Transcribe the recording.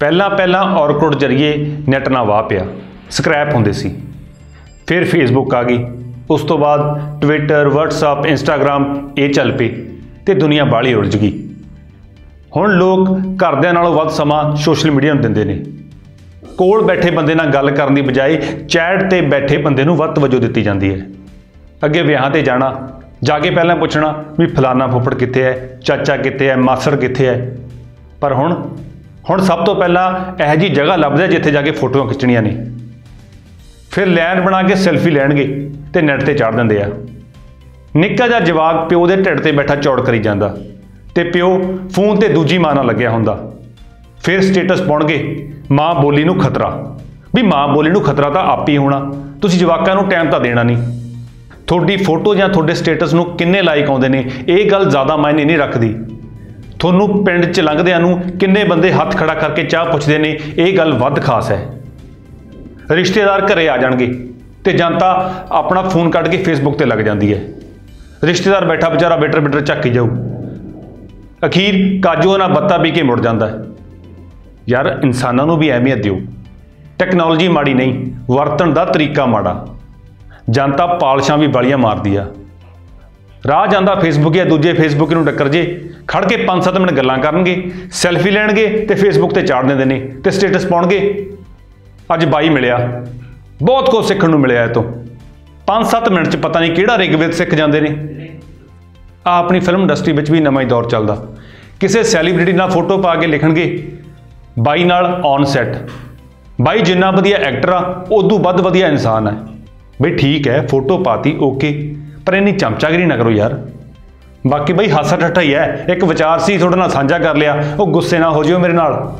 ਪਹਿਲਾਂ ਪਹਿਲਾਂ ਔਰਕੁਡ ਜਰੀਏ ਨੈਟ ਨਾ ਵਾਹ ਪਿਆ। ਸਕ੍ਰੈਪ ਹੁੰਦੇ ਸੀ। ਫਿਰ ਫੇਸਬੁੱਕ ਆ ਗਈ। ਉਸ ਤੋਂ ਬਾਅਦ ਟਵਿੱਟਰ ਵਟਸਐਪ Instagram ਇਹ ਚੱਲ ਪਏ ਤੇ ਦੁਨੀਆ ਬਾਹਲੀ ਉਲਝ ਗਈ। ਹੁਣ ਲੋਕ ਘਰਦਿਆਂ ਨਾਲੋਂ ਵੱਧ ਸਮਾਂ ਸੋਸ਼ਲ ਮੀਡੀਆ ਨੂੰ ਦਿੰਦੇ ਨੇ। ਕੋਲ ਬੈਠੇ ਬੰਦੇ ਨਾਲ ਗੱਲ ਕਰਨ ਦੀ ਬਜਾਏ ਚੈਟ ਤੇ ਬੈਠੇ ਬੰਦੇ ਨੂੰ ਵੱਧ ਤਵੱਜੋ ਦਿੱਤੀ ਜਾਂਦੀ ਹੈ। ਅੱਗੇ ਵਿਆਹਾਂ ਤੇ ਜਾਣਾ ਜਾ ਕੇ ਪਹਿਲਾਂ ਪੁੱਛਣਾ ਵੀ ਫਲਾਨਾ ਫੁੱਫੜ ਕਿੱਥੇ ਹੈ ਚਾਚਾ ਕਿੱਥੇ ਹੈ ਮਾਸੜ ਕਿੱਥੇ ਹੈ ਪਰ ਹੁਣ ਹੁਣ ਸਭ ਤੋਂ ਪਹਿਲਾਂ ਇਹੋ ਜੀ ਜਗ੍ਹਾ ਲੱਭਦੇ ਜਿੱਥੇ ਜਾ ਕੇ ਫੋਟੋਆਂ ਖਿੱਚਣੀਆਂ ਨੇ। ਫਿਰ ਲਾਈਨ ਬਣਾ ਕੇ ਸੈਲਫੀ ਲੈਣਗੇ ਤੇ ਨੈਟ ਤੇ ਚਾੜ ਦਿੰਦੇ ਆ। ਨਿੱਕਾ ਜਿਹਾ ਜਵਾਕ ਪਿਓ ਦੇ ਢਿੱਡ ਤੇ ਬੈਠਾ ਚੌੜ ਕਰੀ ਜਾਂਦਾ ਤੇ ਪਿਓ ਫੋਨ ਤੇ ਦੂਜੀ ਮਾਂ ਨਾਲ ਲੱਗਿਆ ਹੁੰਦਾ। ਫਿਰ ਸਟੇਟਸ ਪਾਉਣਗੇ, ਮਾਂ ਬੋਲੀ ਨੂੰ ਖਤਰਾ। ਵੀ ਮਾਂ ਬੋਲੀ ਨੂੰ ਖਤਰਾ ਤਾਂ ਆਪ ਹੀ ਹੋਣਾ। ਤੁਸੀਂ ਜਵਾਕਾਂ ਨੂੰ ਟਾਈਮ ਤਾਂ ਦੇਣਾ ਨਹੀਂ। ਤੁਹਾਡੀ ਫੋਟੋ ਜਾਂ ਤੁਹਾਡੇ ਸਟੇਟਸ ਨੂੰ ਕਿੰਨੇ ਲਾਈਕ ਆਉਂਦੇ ਨੇ? ਇਹ ਗੱਲ ਜ਼ਿਆਦਾ ਮਾਇਨੇ ਨਹੀਂ ਰੱਖਦੀ। ਤੁਹਾਨੂੰ ਪਿੰਡ 'ਚ ਲੰਘਦਿਆਂ ਨੂੰ ਕਿੰਨੇ ਬੰਦੇ ਹੱਥ ਖੜਾ ਕਰਕੇ ਚਾਹ ਪੁੱਛਦੇ ਨੇ? ਇਹ ਗੱਲ ਵੱਧ ਖਾਸ ਹੈ। ਰਿਸ਼ਤੇਦਾਰ ਘਰੇ ਆ ਜਾਣਗੇ ਤੇ ਜਨਤਾ ਆਪਣਾ ਫੋਨ ਕੱਢ ਕੇ ਫੇਸਬੁੱਕ ਤੇ ਲੱਗ ਜਾਂਦੀ ਹੈ। ਰਿਸ਼ਤੇਦਾਰ ਬੈਠਾ, ਵਿਚਾਰਾ ਬਿਟਰ ਬਿਟਰ ਝੱਕੀ ਜਾਊ। ਅਖੀਰ ਕਾਜੂ ਨਾਲ ਬੱਤਾ ਪੀ ਕੇ ਮੁੜ ਜਾਂਦਾ ਯਾਰ ਇਨਸਾਨਾਂ ਨੂੰ ਵੀ ਅਹਿਮੀਅਤ ਦਿਓ। ਟੈਕਨੋਲੋਜੀ ਮਾੜੀ ਨਹੀਂ, ਵਰਤਣ ਦਾ ਤਰੀਕਾ ਮਾੜਾ। ਜਨਤਾ ਪਾਲਸ਼ਾਂ ਵੀ ਬਲੀਆਂ ਮਾਰਦੀ ਆ। ਰਾਹ ਜਾਂਦਾ ਫੇਸਬੁੱਕ ਜਾਂ ਦੂਜੇ ਫੇਸਬੁੱਕ ਨੂੰ ਟੱਕਰ ਜੇ, ਖੜ ਕੇ 5-7 ਮਿੰਟ ਗੱਲਾਂ ਕਰਨਗੇ, ਸੈਲਫੀ ਲੈਣਗੇ ਤੇ ਫੇਸਬੁੱਕ ਤੇ ਚਾੜ ਦਿੰਦੇ ਨੇ ਤੇ ਸਟੇਟਸ ਪਾਉਣਗੇ। ਅੱਜ ਬਾਈ ਮਿਲਿਆ। ਬਹੁਤ ਕੁਝ ਸਿੱਖਣ ਨੂੰ ਮਿਲਿਆ ਇਹ ਤੋਂ। 5-7 ਮਿੰਟ ਚ ਪਤਾ ਨਹੀਂ ਕਿਹੜਾ ਰਿਗਵੇਦ ਸਿੱਖ ਜਾਂਦੇ ਨੇ। ਆ ਆਪਣੀ ਫਿਲਮ ਇੰਡਸਟਰੀ ਵਿੱਚ ਵੀ ਨਵਾਂ ਹੀ ਦੌਰ ਚੱਲਦਾ। ਕਿਸੇ ਸੈਲੀਬ੍ਰਿਟੀ ਨਾਲ ਫੋਟੋ ਪਾ ਕੇ ਲਿਖਣਗੇ, ਬਾਈ ਨਾਲ ਔਨ ਸੈੱਟ ਬਾਈ ਜਿੰਨਾ ਵਧੀਆ ਐਕਟਰ ਆ, ਉਦੋਂ ਵੱਧ ਵਧੀਆ ਇਨਸਾਨ ਹੈ ਬਈ ਠੀਕ ਹੈ ਫੋਟੋ ਪਾਤੀ ਓਕੇ ਪਰ ਇੰਨੀ ਚਮਚਾਗਰੀ ਨਾ ਕਰੋ ਯਾਰ। ਬਾਕੀ ਬਈ ਹਾਸਾ ਠੱਠਾ ਹੀ ਹੈ। ਇੱਕ ਵਿਚਾਰ ਸੀ, ਤੁਹਾਡੇ ਨਾਲ ਸਾਂਝਾ ਕਰ ਲਿਆ। ਉਹ ਗੁੱਸੇ ਨਾ ਹੋ ਜਿਓ ਮੇਰੇ ਨਾਲ।